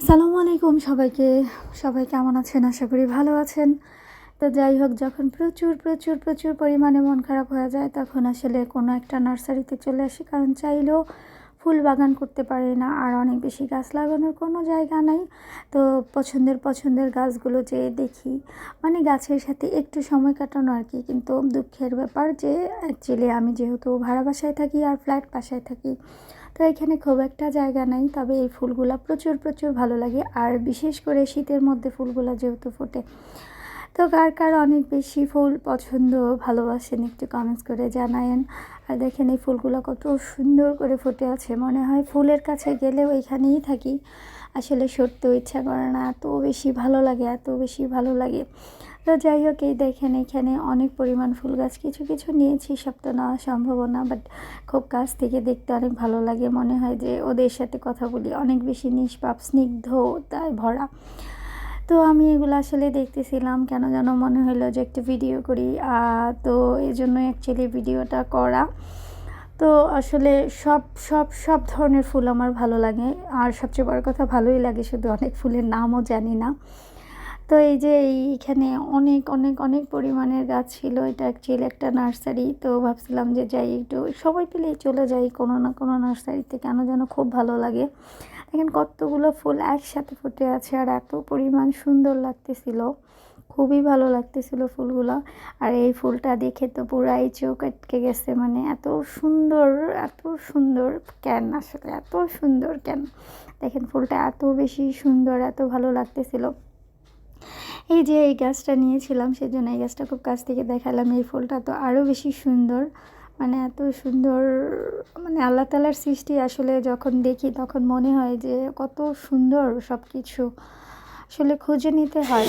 আসসালামু আলাইকুম সবাইকে। সবাই কেমন আছেন? আশা করি ভালো আছেন। তো যাই হোক, যখন প্রচুর প্রচুর প্রচুর পরিমাণে মন খারাপ হয়ে যায়, তখন আসলে কোনো একটা নার্সারিতে চলে আসি। কারণ চাইলেও ফুল বাগান করতে পারি না, আর অনেক বেশি গাছ লাগানোর কোনো জায়গা নাই। তো পছন্দের পছন্দের গাছগুলো যে দেখি মানে গাছের সাথে একটু সময় কাটানো আর কি, কিন্তু দুঃখের ব্যাপার যে অ্যাকচুয়ালি আমি যেহেতু ভাড়া বাসায় থাকি আর ফ্ল্যাট বাসায় থাকি, তো এখানে খুব একটা জায়গা নাই। তবে এই ফুলগুলো প্রচুর প্রচুর ভালো লাগে। আর বিশেষ করে শীতের মধ্যে ফুলগুলো যেহেতু ফোটে তো কার কার অনেক বেশি ফুল পছন্দ ভালোবাসেন একটু কমেন্টস করে জানায়েন। আর দেখেন এই ফুলগুলো কত সুন্দর করে ফুটে আছে। মনে হয় ফুলের কাছে গেলেও এখানেই থাকি। আসলে সরতেও ইচ্ছা করে না, এত বেশি ভালো লাগে, এত বেশি ভালো লাগে। তো যাই হোক, এই দেখেন এখানে অনেক পরিমাণ ফুল গাছ। কিছু কিছু নিয়েছি, সব তো নেওয়া সম্ভব না বাট খুব কাছ থেকে দেখতে অনেক ভালো লাগে। মনে হয় যে ওদের সাথে কথা বলি, অনেক বেশি নিষ্পাপ, স্নিগ্ধ, তাই ভরা। তো আমি এগুলো আসলে দেখতেছিলাম কেন যেন মনে হলো যে একটু ভিডিও করি। তো এই জন্য অ্যাকচুয়ালি ভিডিওটা করা। তো আসলে সব সব সব ধরনের ফুল আমার ভালো লাগে। আর সবচেয়ে বড় কথা, ভালোই লাগে শুধু অনেক ফুলের নামও জানি না। তো এই যে এইখানে অনেক অনেক অনেক পরিমাণের গাছ ছিল। এটা অ্যাকচুয়ালি একটা নার্সারি। তো ভাবছিলাম যে যাই একটু, সবাই পেলেই চলে যাই কোনো না কোনো নার্সারিতে। কেন যেন খুব ভালো লাগে। দেখেন কতগুলো ফুল একসাথে ফুটে আছে আর এত পরিমাণ সুন্দর লাগতেছিল। খুবই ভালো লাগতেছিল ফুলগুলো। আর এই ফুলটা দেখে তো পুরাই চোখ আটকে গেছে মানে এত সুন্দর এত সুন্দর কেন আসলে, এত সুন্দর কেন? দেখেন ফুলটা এত বেশি সুন্দর, এত ভালো লাগতেছিল। এই যে এই গাছটা নিয়েছিলাম, সেজন্য এই গাছটা খুব কাছ থেকে দেখালাম। এই ফুলটা তো আরও বেশি সুন্দর মানে এত সুন্দর মানে আল্লাহ তালার সৃষ্টি আসলে যখন দেখি তখন মনে হয় যে কত সুন্দর সব কিছু আসলে খুঁজে নিতে হয়।